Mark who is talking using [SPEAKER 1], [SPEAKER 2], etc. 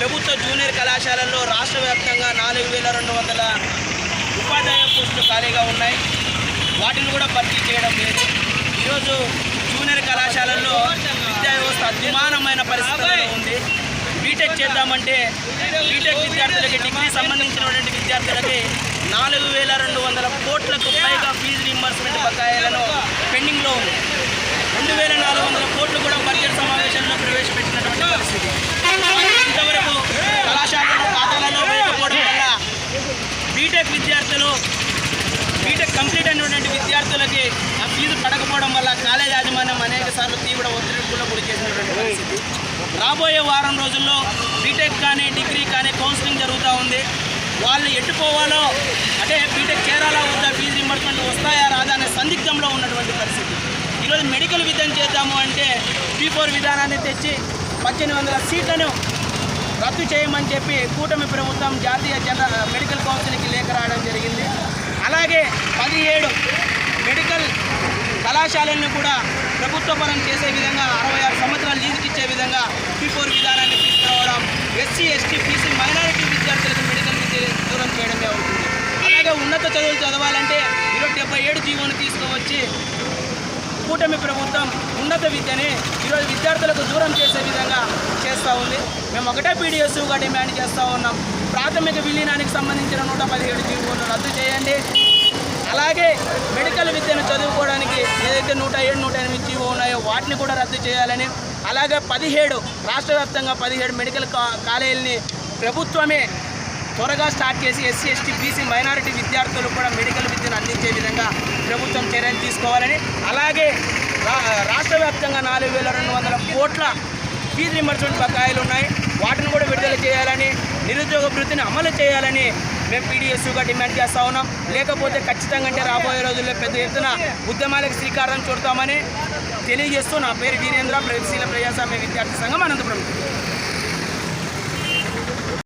[SPEAKER 1] ప్రభుత్వ జూనియర్ కళాశాలల్లో రాష్ట్ర వ్యాప్తంగా నాలుగు వేల రెండు వందల ఉపాధ్యాయ పోస్టులు ఖాళీగా ఉన్నాయి. వాటిని కూడా భర్తీ చేయడం లేదు. ఈరోజు జూనియర్ కళాశాలల్లో విద్యా వ్యవస్థ అద్మానమైన పరిస్థితుల్లో ఉంది. బీటెక్ చేద్దామంటే బీటెక్ విద్యార్థులకి డిగ్రీ సంబంధించినటువంటి విద్యార్థులకి నాలుగు వేల రెండు వందల కోట్లకు పైగా ఫీజు రీంబర్స్మెంట్ బకాయిలను పెండింగ్లో ఉంది. రెండు వేల నాలుగు వందల కోట్లు కూడా బడ్జెట్ సమావేశంలో ప్రవేశపెట్టినటువంటి పరిస్థితి ఇంతవరకు కళాశాలలో ఖాతాలలో వేయకపోవడం వల్ల బీటెక్ విద్యార్థులు బీటెక్ కంప్లీట్ అయినటువంటి విద్యార్థులకి ఆ ఫీజు పడకపోవడం వల్ల కాలేజ్ యాజమాన్యం అనేక సార్లు తీవ్ర ఒత్తిడికి గురి చేసినటువంటి పరిస్థితి. రాబోయే వారం రోజుల్లో బీటెక్ కానీ డిగ్రీ కానీ కౌన్సిలింగ్ జరుగుతూ ఉంది. వాళ్ళు ఎట్టుకోవాలో అంటే బీటెక్ చేరాలా వద్దా ఫీజు రింబర్స్మెంట్ వస్తాయా రాదా అనే సందిగ్ధంలో ఉన్నటువంటి పరిస్థితి. ఈరోజు మెడికల్ విధానం చేద్దాము అంటే పీ ఫోర్ విధానాన్ని తెచ్చి పద్దెనిమిది వందల సీట్లను రద్దు చేయమని చెప్పి కూటమి ప్రభుత్వం జాతీయ జన మెడికల్ కౌన్సిల్కి లేఖ రాయడం జరిగింది. పదిహేడు మెడికల్ కళాశాలలను కూడా ప్రభుత్వపరం చేసే విధంగా అరవై ఆరు సంవత్సరాలు లీజుకి ఇచ్చే విధంగా పీ ఫోర్ విధానాన్ని తీసుకురావడం ఎస్సీ ఎస్టీ బీసీ మైనారిటీ విద్యార్థులకు మెడికల్ విద్య దూరం చేయడమే అవుతుంది. అలాగే ఉన్నత చదువులు చదవాలంటే ఇరవై డెబ్బై ఏడు జీవోను తీసుకువచ్చి కూటమి ప్రభుత్వం ఉన్నత విద్యని ఈరోజు విద్యార్థులకు దూరం చేసే విధంగా చేస్తూ ఉంది. మేము ఒకటే పీడిఎస్గా డిమాండ్ చేస్తూ ఉన్నాం. ప్రాథమిక విలీనానికి సంబంధించిన నూట పదిహేడు జీవోను రద్దు చేయండి. అలాగే మెడికల్ విద్యను చదువుకోవడానికి ఏదైతే నూట ఏడు నూట ఎనిమిది జీవో ఉన్నాయో వాటిని కూడా రద్దు చేయాలని అలాగే పదిహేడు రాష్ట్ర వ్యాప్తంగా పదిహేడు మెడికల్ కాలేజీలని ప్రభుత్వమే త్వరగా స్టార్ట్ చేసి ఎస్సీ ఎస్టీ బీసీ మైనారిటీ విద్యార్థులు కూడా మెడికల్ విద్యను అందించే విధంగా ప్రభుత్వం చర్యలు తీసుకోవాలని అలాగే రా- రాష్ట్ర వ్యాప్తంగా నాలుగు వేల రెండు వందల కోట్ల ఫీజు రింబర్స్మెంట్ బకాయిలు ఉన్నాయి. వాటిని కూడా విడుదల చేయాలని నిరుద్యోగ వృత్తిని అమలు చేయాలని మేము పీడిఎస్గా డిమాండ్ చేస్తూ ఉన్నాం. లేకపోతే ఖచ్చితంగా అంటే రాబోయే రోజుల్లో పెద్ద ఎత్తున ఉద్యమాలకు శ్రీకారం చుడతామని తెలియజేస్తూ నా పేరు వీరేంద్ర ప్రగతిశీల ప్రజాస్వామ్య విద్యార్థి సంఘం అనంతపురం.